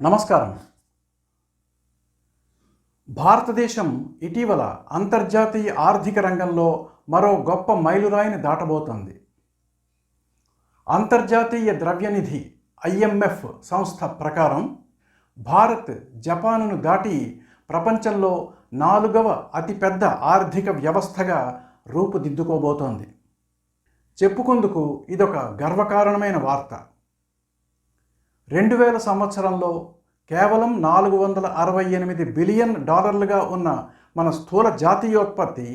నమస్కారం. భారతదేశం ఇటీవల అంతర్జాతీయ ఆర్థిక రంగంలో మరో గొప్ప మైలురాయిని దాటబోతోంది. అంతర్జాతీయ ద్రవ్యనిధి ఐఎంఎఫ్ సంస్థ ప్రకారం భారత్ జపానును దాటి ప్రపంచంలో నాలుగవ అతిపెద్ద ఆర్థిక వ్యవస్థగా రూపుదిద్దుకోబోతోంది. చెప్పుకుందుకు ఇదొక గర్వకారణమైన వార్త. రెండు వేల సంవత్సరంలో కేవలం నాలుగు వందల అరవై ఎనిమిది బిలియన్ డాలర్లుగా ఉన్న మన స్థూల జాతీయోత్పత్తి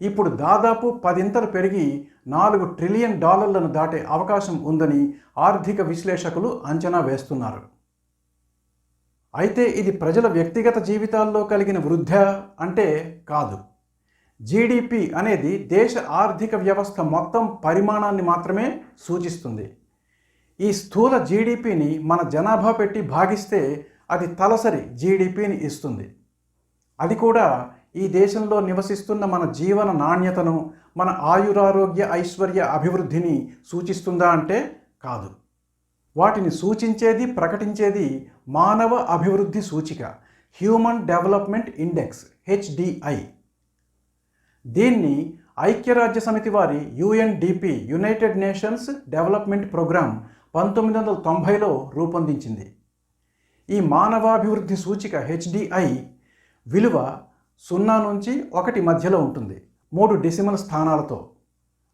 ఇప్పుడు దాదాపు పదింతలు పెరిగి నాలుగు ట్రిలియన్ డాలర్లను దాటే అవకాశం ఉందని ఆర్థిక విశ్లేషకులు అంచనా వేస్తున్నారు. అయితే ఇది ప్రజల వ్యక్తిగత జీవితాల్లో కలిగిన వృద్ధ అంటే కాదు. జీడిపి అనేది దేశ ఆర్థిక వ్యవస్థ మొత్తం పరిమాణాన్ని మాత్రమే సూచిస్తుంది. ఈ స్థూల జీడిపిని మన జనాభా పెట్టి భాగిస్తే అది తలసరి జీడిపిని ఇస్తుంది. అది కూడా ఈ దేశంలో నివసిస్తున్న మన జీవన నాణ్యతను మన ఆయురారోగ్య ఐశ్వర్య అభివృద్ధిని సూచిస్తుందా అంటే కాదు. వాటిని సూచించేది ప్రకటించేది మానవ అభివృద్ధి సూచిక హ్యూమన్ డెవలప్మెంట్ ఇండెక్స్ హెచ్డిఐ. దీన్ని ఐక్యరాజ్య సమితి వారి UNDP united nations development programme పంతొమ్మిది వందల తొంభైలో రూపొందించింది. ఈ మానవాభివృద్ధి సూచిక హెచ్డిఐ విలువ సున్నా నుంచి ఒకటి మధ్యలో ఉంటుంది మూడు డెసిమల్ స్థానాలతో.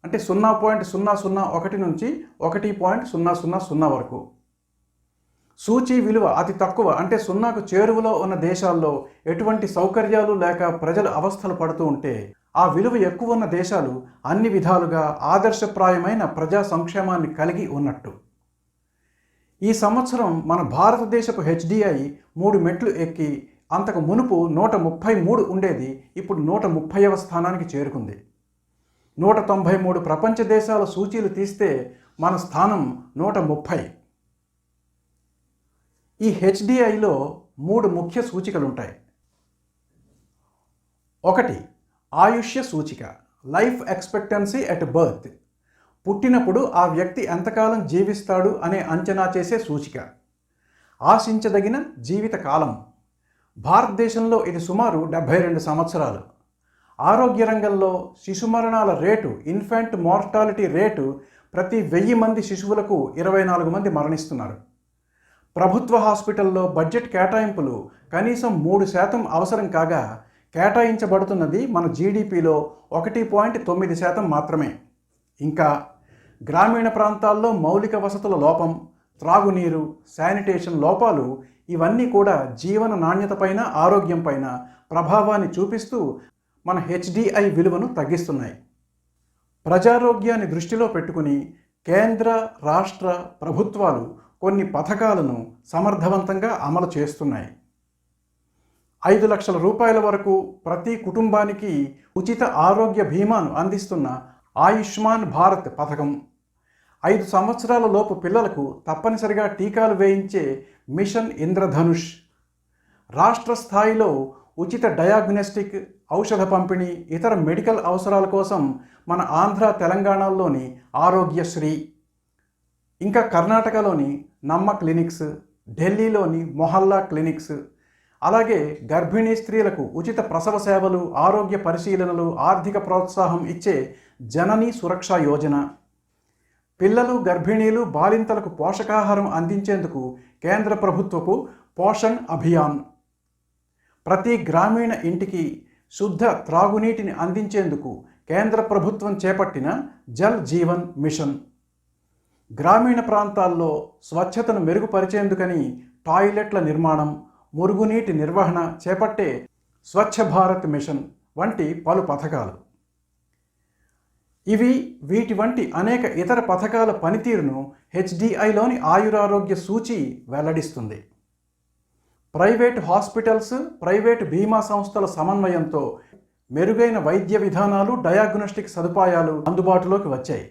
అంటే సున్నా పాయింట్ సున్నా సున్నా ఒకటి నుంచి ఒకటి పాయింట్ సున్నా సున్నా సున్నా వరకు. సూచీ విలువ అతి తక్కువ అంటే సున్నాకు చేరువలో ఉన్న దేశాల్లో ఎటువంటి సౌకర్యాలు లేక ప్రజలు అవస్థలు పడుతూ ఉంటే ఆ విలువ ఎక్కువ ఉన్న దేశాలు అన్ని విధాలుగా ఆదర్శప్రాయమైన ప్రజా సంక్షేమాన్ని కలిగి ఉన్నట్టు. ఈ సంవత్సరం మన భారతదేశపు హెచ్డిఐ మూడు మెట్లు ఎక్కి అంతకు మునుపు నూట ముప్పై మూడు ఉండేది ఇప్పుడు నూట ముప్పైవ స్థానానికి చేరుకుంది. నూట తొంభై మూడు ప్రపంచ దేశాల సూచీలు తీస్తే మన స్థానం నూట ముప్పై. ఈ హెచ్డిఐలో మూడు ముఖ్య సూచికలు ఉంటాయి ఒకటి ఆయుష్య సూచిక లైఫ్ ఎక్స్పెక్టెన్సీ ఎట్ బర్త్. పుట్టినప్పుడు ఆ వ్యక్తి ఎంతకాలం జీవిస్తాడు అనే అంచనా చేసే సూచిక. ఆశించదగిన జీవిత కాలం భారతదేశంలో ఇది సుమారు డెబ్భై రెండు సంవత్సరాలు. ఆరోగ్య రంగంలో శిశు మరణాల రేటు ఇన్ఫాంట్ మార్టాలిటీ రేటు ప్రతి వెయ్యి మంది శిశువులకు ఇరవై నాలుగు మంది మరణిస్తున్నారు. ప్రభుత్వ హాస్పిటల్లో బడ్జెట్ కేటాయింపులు కనీసం మూడు శాతం అవసరం కాగా కేటాయించబడుతున్నది మన జీడిపిలో ఒకటి పాయింట్ తొమ్మిది శాతం మాత్రమే. ఇంకా గ్రామీణ ప్రాంతాల్లో మౌలిక వసతుల లోపం త్రాగునీరు శానిటేషన్ లోపాలు ఇవన్నీ కూడా జీవన నాణ్యతపైన ఆరోగ్యంపైన ప్రభావాన్ని చూపిస్తూ మన హెచ్డిఐ విలువను తగ్గిస్తున్నాయి. ప్రజారోగ్యాన్ని దృష్టిలో పెట్టుకుని కేంద్ర రాష్ట్ర ప్రభుత్వాలు కొన్ని పథకాలను సమర్థవంతంగా అమలు చేస్తున్నాయి. ఐదు లక్షల రూపాయల వరకు ప్రతి కుటుంబానికి ఉచిత ఆరోగ్య బీమాను అందిస్తున్న ఆయుష్మాన్ భారత్ పథకం. ఐదు సంవత్సరాల లోపు పిల్లలకు తప్పనిసరిగా టీకాలు వేయించే మిషన్ ఇంద్రధనుష్. రాష్ట్ర స్థాయిలో ఉచిత డయాగ్నోస్టిక్ ఔషధ పంపిణీ ఇతర మెడికల్ అవసరాల కోసం మన ఆంధ్ర తెలంగాణలోని ఆరోగ్యశ్రీ. ఇంకా కర్ణాటకలోని నమ్మ క్లినిక్స్ ఢిల్లీలోని మొహల్లా క్లినిక్స్. అలాగే గర్భిణీ స్త్రీలకు ఉచిత ప్రసవ సేవలు ఆరోగ్య పరిశీలనలు ఆర్థిక ప్రోత్సాహం ఇచ్చే జనని సురక్ష యోజన. పిల్లలు గర్భిణీలు బాలింతలకు పోషకాహారం అందించేందుకు కేంద్ర ప్రభుత్వపు పోషణ్ అభియాన్. ప్రతి గ్రామీణ ఇంటికి శుద్ధ త్రాగునీటిని అందించేందుకు కేంద్ర ప్రభుత్వం చేపట్టిన జల్ జీవన్ మిషన్. గ్రామీణ ప్రాంతాల్లో స్వచ్ఛతను మెరుగుపరిచేందుకని టాయిలెట్ల నిర్మాణం మురుగునీటి నిర్వహణ చేపట్టే స్వచ్ఛ భారత్ మిషన్ వంటి పలు పథకాలు. ఇవి వీటి వంటి అనేక ఇతర పథకాల పనితీరును హెచ్డిఐలోని ఆయురారోగ్య సూచి వెల్లడిస్తుంది. ప్రైవేట్ హాస్పిటల్స్ ప్రైవేట్ బీమా సంస్థల సమన్వయంతో మెరుగైన వైద్య విధానాలు డయాగ్నోస్టిక్ సదుపాయాలు అందుబాటులోకి వచ్చాయి.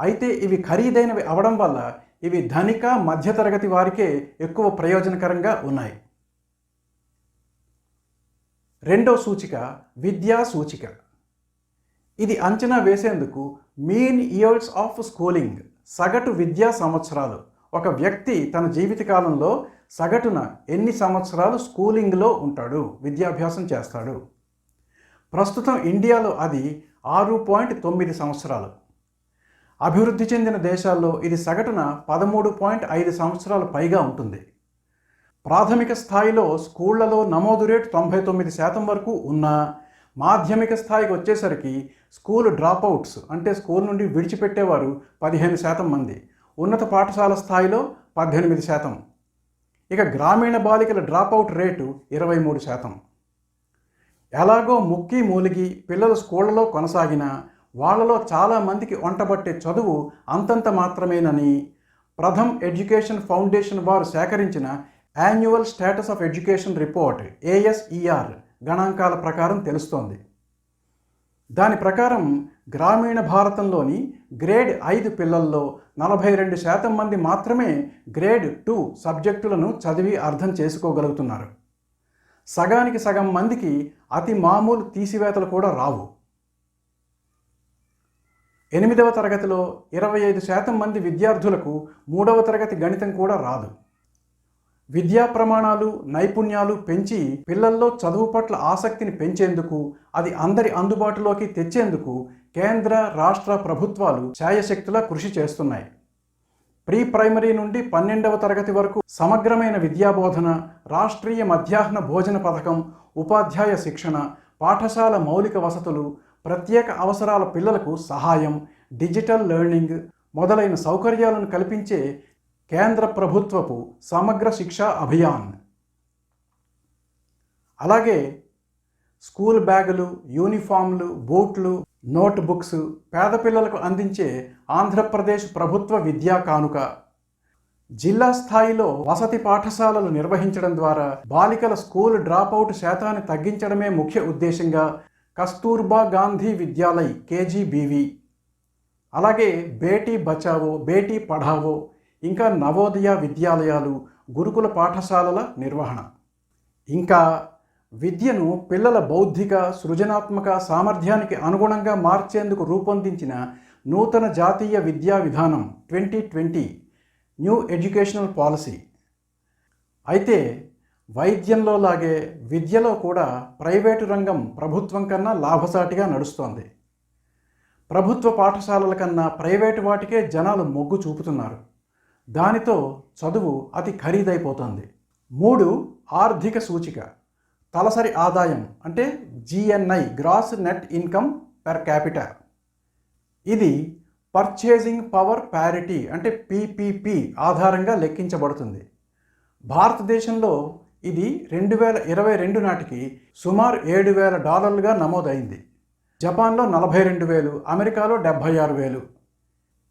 అయితే ఇవి ఖరీదైనవి అవడం వల్ల ఇవి ధనిక మధ్యతరగతి వారికే ఎక్కువ ప్రయోజనకరంగా ఉన్నాయి. రెండో సూచిక విద్యా సూచిక. ఇది అంచనా వేసేందుకు మీన్ ఇయర్స్ ఆఫ్ స్కూలింగ్ సగటు విద్యా సంవత్సరాలు. ఒక వ్యక్తి తన జీవితకాలంలో సగటున ఎన్ని సంవత్సరాలు స్కూలింగ్లో ఉంటాడు? విద్యాభ్యాసం చేస్తాడు. ప్రస్తుతం ఇండియాలో అది ఆరు పాయింట్ తొమ్మిది సంవత్సరాలు. అభివృద్ధి చెందిన దేశాల్లో ఇది సగటున పదమూడు పాయింట్ ఐదు సంవత్సరాలు పైగా ఉంటుంది. ప్రాథమిక స్థాయిలో స్కూళ్ళలో నమోదు రేటు తొంభై తొమ్మిది శాతం వరకు ఉన్నా మాధ్యమిక స్థాయికి వచ్చేసరికి స్కూల్ డ్రాప్అవుట్స్ అంటే స్కూల్ నుండి విడిచిపెట్టేవారు పదిహేను శాతం మంది. ఉన్నత పాఠశాల స్థాయిలో పద్దెనిమిది శాతం. ఇక గ్రామీణ బాలికల డ్రాప్అవుట్ రేటు ఇరవై మూడు శాతం. ఎలాగో ముక్కి మూలిగి పిల్లలు స్కూళ్ళలో కొనసాగినా వాళ్ళలో చాలామందికి వంటబట్టే చదువు అంతంత మాత్రమేనని ప్రథమ్ ఎడ్యుకేషన్ ఫౌండేషన్ వారు సేకరించిన annual status of education report ASER గణాంకాల ప్రకారం తెలుస్తోంది. దాని ప్రకారం గ్రామీణ భారతంలోని గ్రేడ్ ఐదు పిల్లల్లో నలభై రెండు శాతం మంది మాత్రమే గ్రేడ్ టూ సబ్జెక్టులను చదివి అర్థం చేసుకోగలుగుతున్నారు. సగానికి సగం మందికి అతి మామూలు తీసివేతలు కూడా రావు. ఎనిమిదవ తరగతిలో ఇరవై ఐదు శాతం మంది విద్యార్థులకు మూడవ తరగతి గణితం కూడా రాదు. విద్యా ప్రమాణాలు నైపుణ్యాలు పెంచి పిల్లల్లో చదువు పట్ల ఆసక్తిని పెంచేందుకు అది అందరి అందుబాటులోకి తెచ్చేందుకు కేంద్ర రాష్ట్ర ప్రభుత్వాలు ఛాయశక్తులా కృషి చేస్తున్నాయి. ప్రీ ప్రైమరీ నుండి పన్నెండవ తరగతి వరకు సమగ్రమైన విద్యాబోధన రాష్ట్రీయ మధ్యాహ్న భోజన పథకం ఉపాధ్యాయ శిక్షణ పాఠశాల మౌలిక వసతులు ప్రత్యేక అవసరాల పిల్లలకు సహాయం డిజిటల్ లెర్నింగ్ మొదలైన సౌకర్యాలను కల్పించే కేంద్ర ప్రభుత్వపు సమగ్ర శిక్షా అభియాన్. అలాగే స్కూల్ బ్యాగులు యూనిఫామ్లు బూట్లు నోట్ బుక్స్ పేద పిల్లలకు అందించే ఆంధ్రప్రదేశ్ ప్రభుత్వ విద్యా కానుక. జిల్లా స్థాయిలో వసతి పాఠశాలలు నిర్వహించడం ద్వారా బాలికల స్కూల్ డ్రాపౌట్ శాతాన్ని తగ్గించడమే ముఖ్య ఉద్దేశంగా కస్తూర్బా గాంధీ విద్యాలయ్ కేజీబీవి. అలాగే బేటీ బచావో బేటీ పఢావో ఇంకా నవోదయ విద్యాలయాలు గురుకుల పాఠశాలల నిర్వహణ. ఇంకా విద్యను పిల్లల బౌద్ధిక సృజనాత్మక సామర్థ్యానికి అనుగుణంగా మార్చేందుకు రూపొందించిన నూతన జాతీయ విద్యా విధానం twenty twenty new educational policy. అయితే వైద్యంలో లాగే విద్యలో కూడా ప్రైవేటు రంగం ప్రభుత్వం కన్నా లాభసాటిగా నడుస్తోంది. ప్రభుత్వ పాఠశాలల కన్నా ప్రైవేటు వాటికే జనాలు మొగ్గు చూపుతున్నారు. దానితో చదువు అతి ఖరీదైపోతుంది. మూడు ఆర్థిక సూచిక. తలసరి ఆదాయం అంటే GNI gross net income per capital ఇది పర్చేజింగ్ పవర్ ప్యారిటీ అంటే పీపీపీ ఆధారంగా లెక్కించబడుతుంది. భారతదేశంలో ఇది రెండు వేల ఇరవై రెండు నాటికి సుమారు ఏడు వేల డాలర్లుగా నమోదైంది. జపాన్లో నలభై రెండు వేలు అమెరికాలో డెబ్భై ఆరు వేలు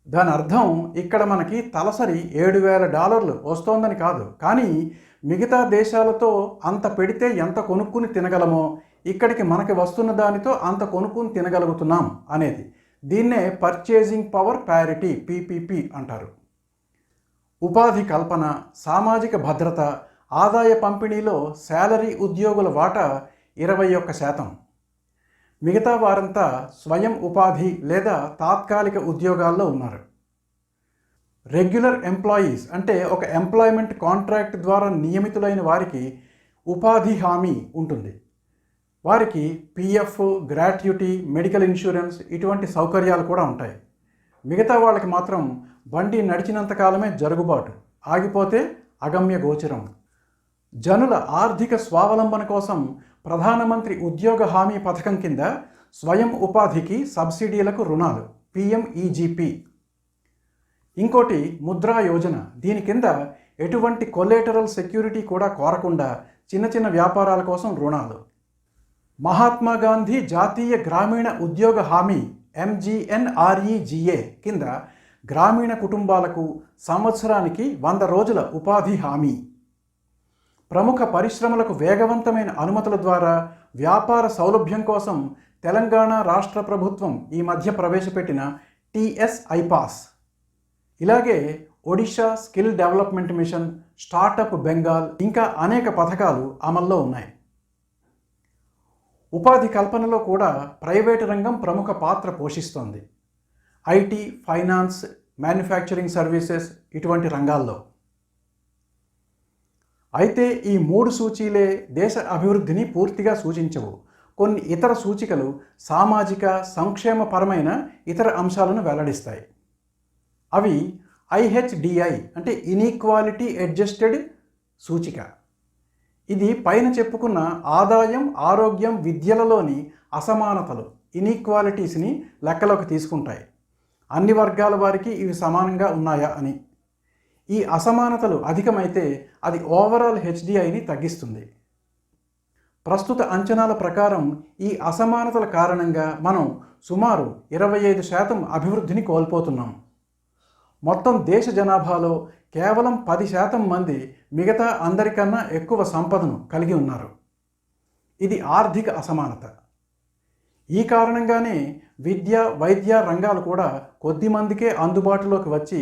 దాని అర్థం ఇక్కడ మనకి తలసరి ఏడు వేల డాలర్లు వస్తోందని కాదు. కానీ మిగతా దేశాలతో అంత పెడితే ఎంత కొనుక్కుని తినగలమో ఇక్కడికి మనకి వస్తున్న దానితో అంత కొనుక్కుని తినగలుగుతున్నాం అనేది. దీన్నే పర్చేజింగ్ పవర్ ప్యారిటీ పీపీపీ అంటారు. ఉపాధి కల్పన సామాజిక భద్రత ఆదాయ పంపిణీలో శాలరీ ఉద్యోగుల వాటా ఇరవై ఒక్క శాతం. మిగతా వారంతా స్వయం ఉపాధి లేదా తాత్కాలిక ఉద్యోగాల్లో ఉన్నారు. రెగ్యులర్ ఎంప్లాయీస్ అంటే ఒక ఎంప్లాయ్మెంట్ కాంట్రాక్ట్ ద్వారా నియమితులైన వారికి ఉపాధి హామీ ఉంటుంది. వారికి పిఎఫ్ గ్రాట్యుటీ మెడికల్ ఇన్సూరెన్స్ ఇటువంటి సౌకర్యాలు కూడా ఉంటాయి. మిగతా వాళ్ళకి మాత్రం బండి నడిచినంత కాలమే జరుగుబాటు ఆగిపోతే అగమ్య గోచరం. జనుల ఆర్థిక స్వావలంబన కోసం ప్రధానమంత్రి ఉద్యోగ హామీ పథకం కింద స్వయం ఉపాధికి సబ్సిడీలకు రుణాలు పిఎంఈజీపీ ఇంకోటి ముద్రా యోజన. దీని కింద ఎటువంటి కొలేటరల్ సెక్యూరిటీ కూడా కోరకుండా చిన్న చిన్న వ్యాపారాల కోసం రుణాలు. మహాత్మా గాంధీ జాతీయ గ్రామీణ ఉద్యోగ హామీ ఎంజీఎన్ఆర్ఈజీఏ కింద గ్రామీణ కుటుంబాలకు సంవత్సరానికి వంద రోజుల ఉపాధి హామీ. ప్రముఖ పరిశ్రమలకు వేగవంతమైన అనుమతుల ద్వారా వ్యాపార సౌలభ్యం కోసం తెలంగాణ రాష్ట్ర ప్రభుత్వం ఈ మధ్య ప్రవేశపెట్టిన టిఎస్ ఐపాస్. ఇలాగే Odisha skill development mission startup Bengal ఇంకా అనేక పథకాలు అమల్లో ఉన్నాయి. ఉపాధి కల్పనలో కూడా ప్రైవేటు రంగం ప్రముఖ పాత్ర పోషిస్తోంది. ఐటీ ఫైనాన్స్ మ్యానుఫ్యాక్చరింగ్ సర్వీసెస్ ఇటువంటి రంగాల్లో. అయితే ఈ మూడు సూచీలే దేశ అభివృద్ధిని పూర్తిగా సూచించవు. కొన్ని ఇతర సూచికలు సామాజిక సంక్షేమపరమైన ఇతర అంశాలను వెల్లడిస్తాయి. అవి ఐహెచ్డిఐ అంటే ఇనీక్వాలిటీ అడ్జస్టెడ్ సూచిక. ఇది పైన చెప్పుకున్న ఆదాయం ఆరోగ్యం విద్యలలోని అసమానతలు ఇనీక్వాలిటీస్ని లెక్కలోకి తీసుకుంటాయి. అన్ని వర్గాల వారికి ఇవి సమానంగా ఉన్నాయా అని. ఈ అసమానతలు అధికమైతే అది ఓవరాల్ హెచ్డిఐని తగ్గిస్తుంది. ప్రస్తుత అంచనాల ప్రకారం ఈ అసమానతల కారణంగా మనం సుమారు ఇరవై ఐదు శాతం అభివృద్ధిని కోల్పోతున్నాం. మొత్తం దేశ జనాభాలో కేవలం పది శాతం మంది మిగతా అందరికన్నా ఎక్కువ సంపదను కలిగి ఉన్నారు. ఇది ఆర్థిక అసమానత. ఈ కారణంగానే విద్య వైద్య రంగాలు కూడా కొద్ది మందికే అందుబాటులోకి వచ్చి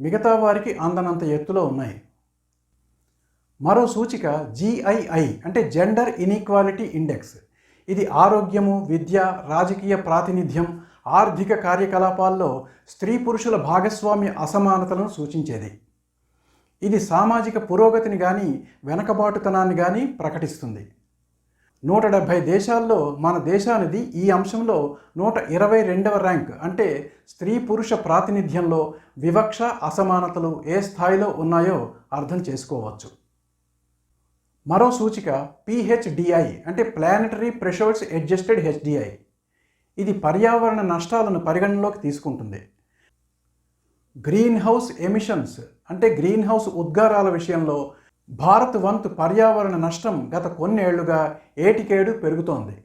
మిగతా వారికి అందనంత ఎత్తులో ఉన్నాయి. మరో సూచిక జిఐఐ అంటే జెండర్ ఇనీక్వాలిటీ ఇండెక్స్ ఇది ఆరోగ్యము విద్య రాజకీయ ప్రాతినిధ్యం ఆర్థిక కార్యకలాపాల్లో స్త్రీ పురుషుల భాగస్వామ్య అసమానతలను సూచించేది. ఇది సామాజిక పురోగతిని కానీ వెనకబాటుతనాన్ని కానీ ప్రకటిస్తుంది. నూట డెబ్భై దేశాల్లో మన దేశానిది ఈ అంశంలో నూట ఇరవై రెండవ ర్యాంక్. అంటే స్త్రీ పురుష ప్రాతినిధ్యంలో వివక్ష అసమానతలు ఏ స్థాయిలో ఉన్నాయో అర్థం చేసుకోవచ్చు. మరో సూచిక పిహెచ్డిఐ అంటే ప్లానటరీ ప్రెషర్స్ అడ్జస్టెడ్ హెచ్డిఐ. ఇది పర్యావరణ నష్టాలను పరిగణనలోకి తీసుకుంటుంది. గ్రీన్ హౌస్ ఎమిషన్స్ అంటే గ్రీన్ హౌస్ ఉద్గారాల విషయంలో భారత్ వంతు పర్యావరణ నష్టం గత కొన్నేళ్ళుగా ఏటికేడు పెరుగుతోంది.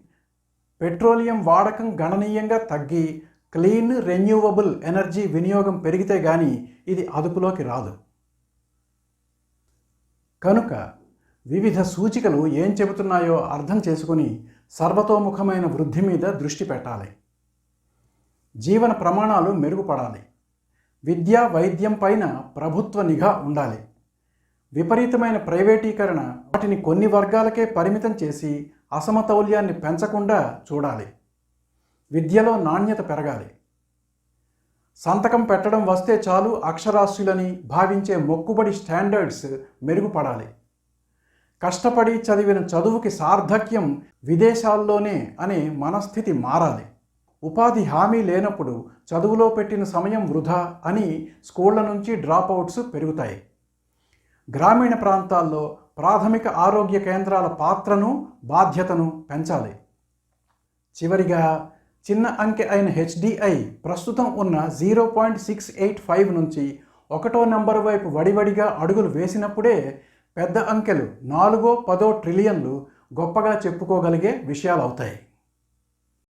పెట్రోలియం వాడకం గణనీయంగా తగ్గి క్లీన్ రెన్యూవబుల్ ఎనర్జీ వినియోగం పెరిగితే కానీ ఇది అదుపులోకి రాదు. కనుక వివిధ సూచికలు ఏం చెబుతున్నాయో అర్థం చేసుకుని సర్వతోముఖమైన వృద్ధి మీద దృష్టి పెట్టాలి. జీవన ప్రమాణాలు మెరుగుపడాలి. విద్యా వైద్యం పైన ప్రభుత్వ నిఘా ఉండాలి. విపరీతమైన ప్రైవేటీకరణ వాటిని కొన్ని వర్గాలకే పరిమితం చేసి అసమతౌల్యాన్ని పెంచకుండా చూడాలి. విద్యలో నాణ్యత పెరగాలి. సంతకం పెట్టడం వస్తే చాలు అక్షరాస్యులని భావించే మొక్కుబడి స్టాండర్డ్స్ మెరుగుపడాలి. కష్టపడి చదివిన చదువుకి సార్థక్యం విదేశాల్లోనే అనే మనస్థితి మారాలి. ఉపాధి హామీ లేనప్పుడు చదువులో పెట్టిన సమయం వృధా అని స్కూళ్ళ నుంచి డ్రాప్అవుట్స్ పెరుగుతాయి. గ్రామీణ ప్రాంతాల్లో ప్రాథమిక ఆరోగ్య కేంద్రాల పాత్రను బాధ్యతను పెంచాలి. చివరిగా చిన్న అంకె అయిన హెచ్డిఐ ప్రస్తుతం ఉన్న zero point six eight five నుంచి ఒకటో నంబర్ వైపు వడివడిగా అడుగులు వేసినప్పుడే పెద్ద అంకెలు నాలుగో పదో ట్రిలియన్లు గొప్పగా చెప్పుకోగలిగే విషయాలు అవుతాయి